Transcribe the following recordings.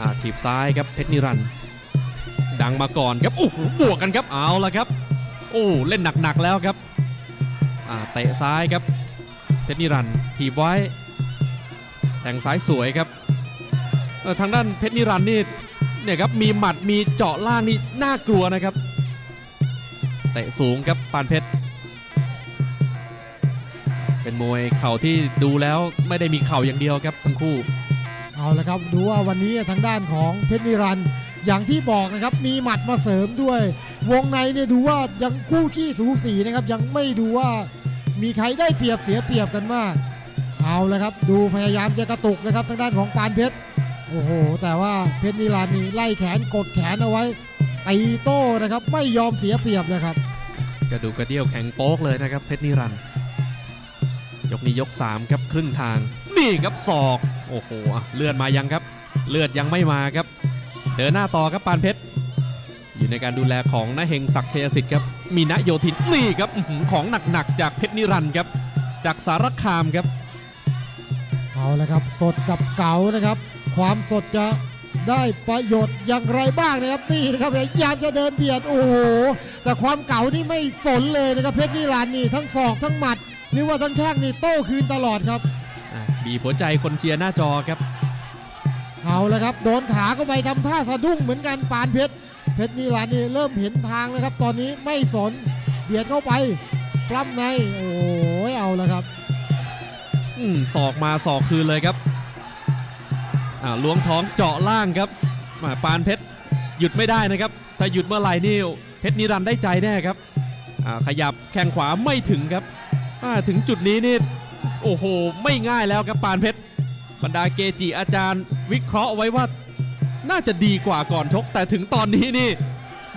อาถีบซ้ายครับเพชรนิรันด์ดังมาก่อนครับโอ้โหบวกกันครับเอาละครับ โอ้เล่นหนักๆแล้วครับอาเตะซ้ายครับเพชรนิรันด์ถีบไว้แทงซ้ายสวยครับทางด้านเพชรนิรันด์นี่เนี่ยครับมีหมัดมีเจาะล่างนี่น่ากลัวนะครับเตะสูงครับปานเพชรเป็นมวยเข่าที่ดูแล้วไม่ได้มีเข่าอย่างเดียวครับทั้งคู่ เอาละครับดูว่าวันนี้ทางด้านของเพชรนิรันด์อย่างที่บอกนะครับมีหมัดมาเสริมด้วย วงในเนี่ยดูว่ายังคู่ขี้สูสีนะครับ ยังไม่ดูว่ามีใครได้เปรียบเสียเปรียบกันมาก เอาละครับ ดูพยายามจะกระตุกนะครับทางด้านของปานเพชรโอ้โห แต่ว่าเพชรนิรันด์นี่ไล่แขนกดแขนเอาไว้ตีโต้นะครับ ไม่ยอมเสียเปรียบเลยครับกระดูกกระเดี่ยวแข็งโป๊กเลยนะครับเพชรนิรันด์ยกนี้ยก 3 ครับครึ่งทาง นี่ครับศอก โอ้โหเลือดมายังครับ เลือดยังไม่มาครับเดินหน้าต่อครับปานเพชรอยู่ในการดูแลของนเฮงศักดิ์เชยสิทธิ์ครับมีนโยธินนี่ครับของหนักๆจากเพชรนิรันดร์ครับ จากสารคามครับ เอาละครับ สดกับเก๋านะครับ ความสดจะได้ประโยชน์อย่างไรบ้างนะครับนี่นะครับพยายามจะเดินเบียดโอ้โหแต่ความเก๋านี่ไม่สนเลยนะครับเพชรนิรันดร์นี่ทั้งศอกทั้งหมัดหรือว่าทั้งแข้งนี่โต้คืนตลอดครับ บีบหัวใจคนเชียร์หน้าจอครับ เอาละครับ โดนขาเข้าไปทำท่าสะดุ้งเหมือนกันปานเพชร เพชรนิรันดร์นี่เริ่มเห็นทางแล้วครับ ตอนนี้ไม่สนเบียดเข้าไปปล้ำใน โอ้ยเอาละครับอืมศอกมาศอกคืนเลยครับอ่าล้วงท้องเจาะล่างครับอ่าปานเพชรหยุดไม่ได้นะครับถ้าหยุดเมื่อไหร่นี่เพชรนิรันดร์ได้ใจแน่ครับอ่าขยับแข้งขวาไม่ถึงครับอ่าถึงจุดนี้นี่ โอ้โห ไม่ง่ายแล้วครับปานเพชรบรรดาเกจิอาจารย์วิเคราะห์ไว้ว่าน่าจะดีกว่าก่อนชก แต่ถึงตอนนี้นี่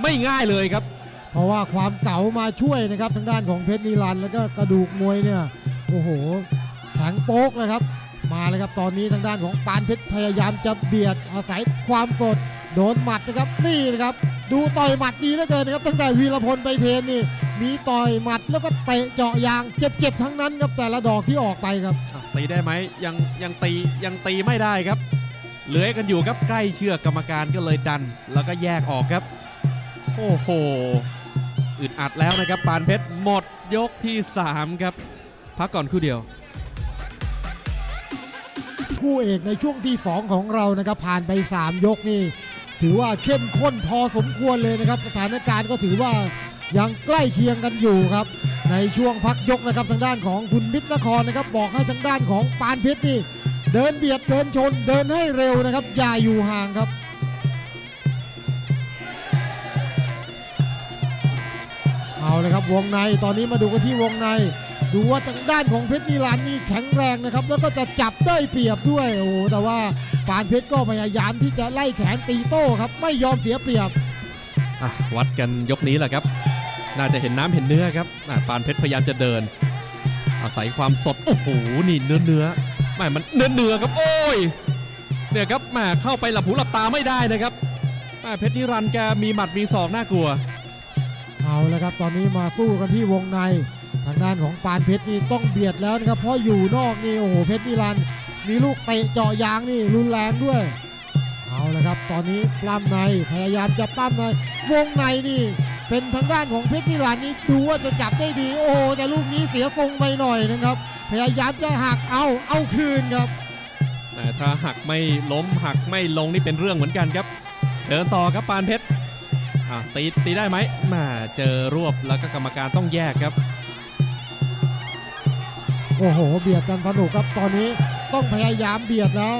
ไม่ง่ายเลยครับ เพราะว่าความเก๋ามาช่วยนะครับทางด้านของเพชรนิรันแล้วก็กระดูกมวยเนี่ยโอ้โหแข็งโป๊กเลยครับมาเลยครับตอนนี้ทางด้านของปานเพชรพยายามจะเบียดอาศัยความสดโดนหมัดนะครับนี่นะครับ ดูต่อยหมัดดีเหลือเกินนะครับ ตั้งแต่วีรพลไปเทนนี่ มีต่อยหมัดแล้วก็เตะเจาะยางเจ็บๆทั้งนั้นครับแต่ละดอกที่ออกไปครับ อะตีได้ไหมยังยังตียังตีไม่ได้ครับเหลือกันอยู่ครับใกล้เชือกกรรมการก็เลยดัน แล้วก็แยกออกครับ โอ้โหอึดอัดแล้วนะครับปานเพชรหมดยกที่3ครับ พักก่อนครู่เดียว คู่เอกในช่วงที่ 2 ของเรานะครับ ผ่านไป 3 ยกนี่ ถือว่าเข้มข้นพอสมควรเลยนะครับ สถานการณ์ก็ถือว่ายังใกล้เคียงกันอยู่ครับ ในช่วงพักยกนะครับทางด้านของคุณมิตรนครนะครับ บอกให้ทางด้านของปานเพชรนี่เดินเบียดเดินชนเดินให้เร็วนะครับ อย่าอยู่ห่างครับเอาเลยครับวงในตอนนี้มาดูกันที่วงใน ดูว่าทางด้านของเพชรนิรันดร์นี่แข็งแรงนะครับ แล้วก็จะจับได้เปรียบด้วยโอ้โหแต่ว่าปานเพชรก็พยายามที่จะไล่แขนตีโต้ครับ ไม่ยอมเสียเปรียบอะวัดกันยกนี้แหละครับ น่าจะเห็นน้ำเห็นเนื้อครับอะปานเพชรพยายามจะเดิน อาศัยความสดโอ้โหนี่เนื้อเนื้อแหม่มันเนื้อเนื้อครับโอ้ยเนี่ยครับแหม่เข้าไปหลับหูหลับตาไม่ได้นะครับแหม่เพชรนิรันดร์แกมีหมัดมีศอกน่ากลัว เอาละครับ ตอนนี้มาสู้กันที่วงใน ทางด้านของปานเพชรนี่ต้องเบียดแล้วนะครับ เพราะอยู่นอกนี่โอ้โหเพชรนิรันด์มีลูกเตะเจาะยางนี่รุนแรงด้วย เอาละครับ ตอนนี้ปล้ำในพยายามจะปล้ำในวงในนี่เป็นทางด้านของเพชรนิรันด์นี่ดูว่าจะจับได้ดี โอ้โหแต่ลูกนี้เสียทรงไปหน่อยนะครับ พยายามจะหักเอาเอาคืนครับแต่ถ้าหักไม่ล้มหักไม่ลงนี่เป็นเรื่องเหมือนกันครับ เดินต่อครับปานเพชรตีตีได้ไหมมาเจอรวบแล้วก็กรรมการต้องแยกครับ โอ้โห เบียดกันสนุกครับตอนนี้ต้องพยายามเบียดแล้ว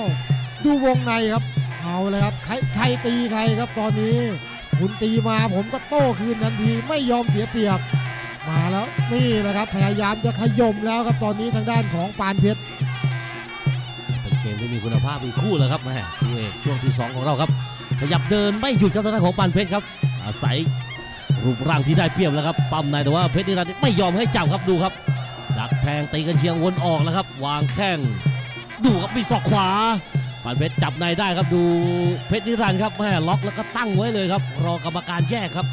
ดูวงในครับ เอาเลยครับใครใครตีใครครับตอนนี้ คุณตีมาผมก็โต้คืนทันทีไม่ยอมเสียเปรียบมาแล้วนี่นะครับพยายามจะขย่มแล้วครับตอนนี้ทางด้านของปานเพชรเป็นเกมที่มีคุณภาพอีกคู่แล้วครับแม่คู่เอกช่วงที่ 2 ของเราครับขยับเดินไม่หยุดครับทางด้านของปานเพชรครับ อาศัยรูปร่างที่ได้เปรียบแล้วครับปั้มในแต่ว่าเพชรนิรันดร์ไม่ยอมให้จับครับดูครับ ดักแทงตีกันเชียงวนออกแล้วครับ วางแข้งดูครับมีศอกขวาปานเพชรจับในได้ครับดูเพชรนิรันดร์ครับแม่ล็อกแล้วก็ตั้งไว้เลยครับ รอกรรมการแยกครับ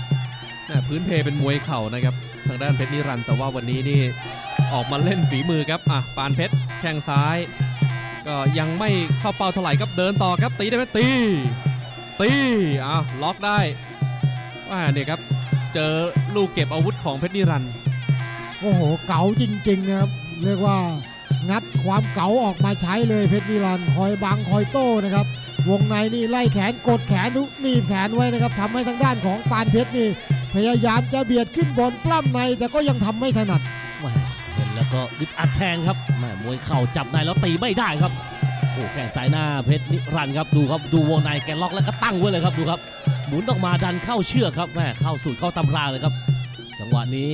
พื้นเพเป็นมวยเข่านะครับ ทางด้านเพชรนิรันดร์แต่ว่าวันนี้นี่ออกมาเล่นฝีมือครับอะปานเพชรแข้งซ้าย ก็ยังไม่เข้าเป้าเท่าไหร่ครับเดินต่อครับตีได้ไหมตี ตีอ้าวล็อกได้ว่าเนี่ยครับเจอลูกเก็บอาวุธของเพชรนิรันดร์ โอ้โห เก๋าจริงๆนะครับ เรียกว่างัดความเก๋าออกมาใช้เลยเพชรนิรันท์คอยบังคอยโต้นะครับ วงในนี่ไล่แขนกดแขนทุกหนีแขนไว้นะครับทำให้ทางด้านของปานเพชรนี่พยายามจะเบียดขึ้นบนปล้ำในแต่ก็ยังทำไม่ถนัดแหมเห็นแล้วก็ดึดอัดแทงครับแหม่มวยเข่าจับในแล้วตีไม่ได้ครับโอ้แข้งซ้ายหน้าเพชรนิรันท์ครับดูครับดูวงในแกล็อกแล้วก็ตั้งไว้เลยครับดูครับหมุนออกมาดันเข้าเชือกครับแม่เข้าสูตรเข้าตำราเลยครับ จังหวะนี้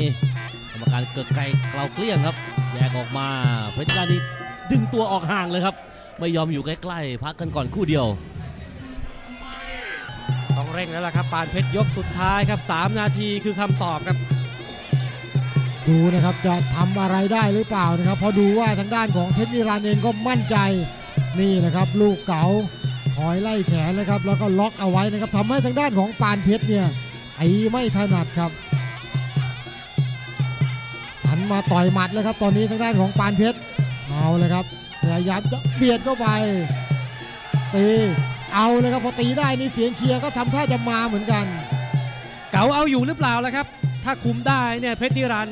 รรมการเกิดไกลเกลาเกลี้ยงครับ แยกออกมาเพชรนิรันดร์นี่ดึงตัวออกห่างเลยครับ ไม่ยอมอยู่ใกล้ๆพักกันก่อนคู่เดียว ต้องเร่งแล้วล่ะครับปานเพชรยกสุดท้ายครับ 3 นาทีคือคำตอบครับ ดูนะครับจะทำอะไรได้หรือเปล่านะครับเพอดูว่าทางด้านของเพชรนิรันดร์เองก็มั่นใจนี่นะครับ ลูกเก๋าคอยไล่แขนนะครับ แล้วก็ล็อกเอาไว้นะครับทำให้ทางด้านของปานเพชรเนี่ยไอ้ไม่ถนัดครับหัน มาต่อยหมัดแล้วครับ ตอนนี้ทางด้านของปานเพชรเอาเลยครับพยายามจะเบียดเข้าไปตีเอาเลยครับพอตีได้นี่เสียงเชียร์ก็ทำท่าจะมาเหมือนกัน เก๋าเอาอยู่หรือเปล่าล่ะครับ ถ้าคุมได้เนี่ยเพชรนิรัน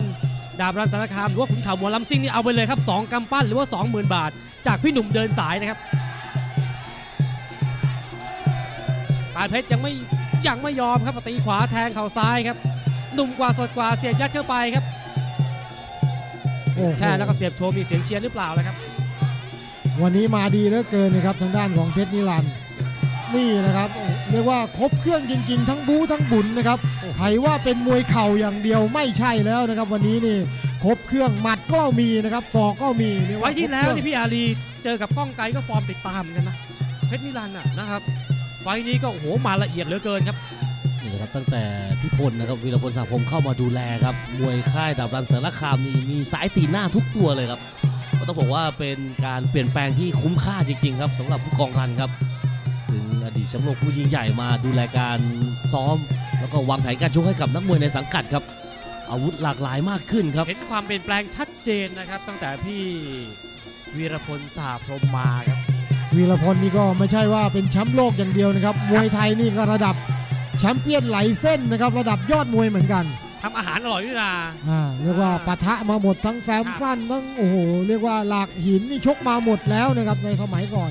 ดาบรันสารคามหรือว่าขุนเขาหมอลำซิ่งนี่เอาไปเลยครับ2กำปั้นหรือว่า 20,000 บาท จากพี่หนุ่มเดินสายนะครับปานเพชรยังไม่ยังไม่ยอมครับตีขวาแทงเข่าซ้ายครับหนุ่มกว่าสดกว่าเสียบยัดเข้าไปครับ แช่แล้วก็เสียบโชว์มีเสียงเชียร์หรือเปล่าล่ะครับ วันนี้มาดีเหลือเกินนะครับทางด้านของเพชรนิรันดร์นี่นะครับโอ้เรียกว่าครบเครื่องจริงๆ ทั้งบู๊ทั้งบุญนะครับใครว่าเป็นมวยเข่าอย่างเดียวไม่ใช่แล้วนะครับ วันนี้นี่ครบเครื่องหมัดก็มีนะครับศอกก็มีเรียกไว้ว่าที่แล้วครบนี่พี่อารีเจอกับก้องไกรก็ฟอร์มติดตามเหมือนกันนะเพชรนิรันดร์น่ะนะครับไฟล์นี้ก็โอ้โหมาละเอียดเหลือเกินครับ นี่นะครับตั้งแต่พี่พลนะครับวีรพลสาพรมเข้ามาดูแลครับมวยค่ายดาบรันเสารคามนี่มีสายตีหน้าทุกตัวเลยครับก็ต้องบอกว่าเป็นการเปลี่ยนแปลงที่คุ้มค่าจริงๆครับสำหรับผู้กองรันครับถึงอดีตแชมป์โลกผู้ยิ่งใหญ่มาดูแลการซ้อม แล้วก็วางแผนการชกให้กับนักมวยในสังกัดครับ อาวุธหลากหลายมากขึ้นครับเห็นความเปลี่ยนแปลงชัดเจนนะครับ ตั้งแต่พี่วีรพลสาพรหมมาครับ วีรพลนี่ก็ไม่ใช่ว่าเป็นแชมป์โลกอย่างเดียวนะครับ มวยไทยนี่ก็ระดับ แชมเปี้ยนไหลเส้นนะครับระดับยอดมวยเหมือนกันทำอาหารอร่อยด้วยนะอ่าเรียกว่าปะทะมาหมดทั้งแซมสั้นทั้งโอ้โหเรียกว่าหลากหินนี่ชกมาหมดแล้วนะครับในสมัยก่อน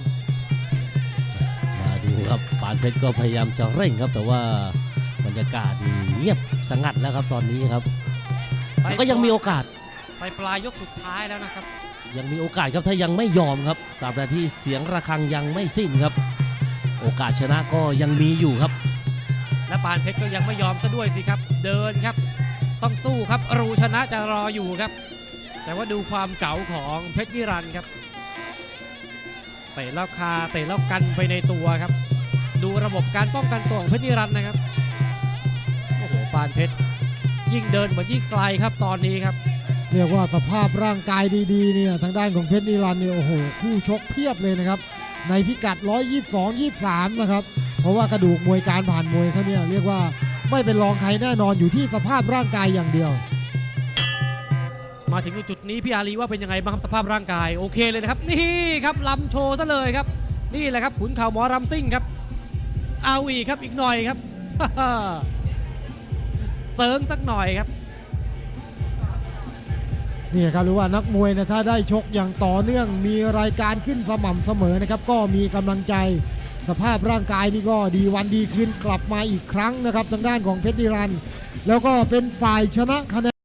มาดูครับปานเพชรก็พยายามจะเร่งครับ แต่ว่าบรรยากาศนี่เงียบสงัดแล้วครับตอนนี้ครับแต่ก็ยังมีโอกาสไปปลายยกสุดท้ายแล้วนะครับ ยังมีโอกาสครับถ้ายังไม่ยอมครับตราบใดที่เสียงระฆังยังไม่สิ้นครับ โอกาสชนะก็ยังมีอยู่ครับ และปานเพชรก็ยังไม่ยอมซะด้วยสิครับ เดินครับ ต้องสู้ครับรูชนะจะรออยู่ครับ แต่ว่าดูความเก๋าของเพชรนิรันดร์ครับเตะแล้วคาเตะแล้วกันไปในตัวครับ ดูระบบการป้องกันตัวของเพชรนิรันดร์นะครับโอ้โหปานเพชรยิ่งเดินเหมือนยิ่งไกลครับตอนนี้ครับ เรียกว่าสภาพร่างกายดีๆเนี่ยทางด้านของเพชรนิรันดร์เนี่ยโอ้โหคู่ชกเพียบเลยนะครับในพิกัด 122 23 นะครับ เพราะว่ากระดูกมวยการผ่านมวยเขาเนี่ยเรียกว่าไม่เป็นรองใครแน่นอนอยู่ที่สภาพร่างกายอย่างเดียว มาถึงจุดนี้พี่อารีว่าเป็นยังไงบ้างครับสภาพร่างกายโอเคเลยนะครับ นี่ครับลำโชว์ซะเลยครับ นี่แหละครับขุนเข่าหมอรำซิ่งครับ เอาอีกครับอีกหน่อยครับเสริงสักหน่อยครับนี่ครับหรือว่านักมวยเนะถ้าได้ชกอย่างต่อเนื่องมีรายการขึ้นสม่ำเสมอนะครับ ก็มีกำลังใจ สภาพร่างกายนี่ก็ดีวันดีคืนกลับมาอีกครั้งนะครับทางด้านของเพชรนิรันดร์แล้วก็เป็นฝ่ายชนะคะแนน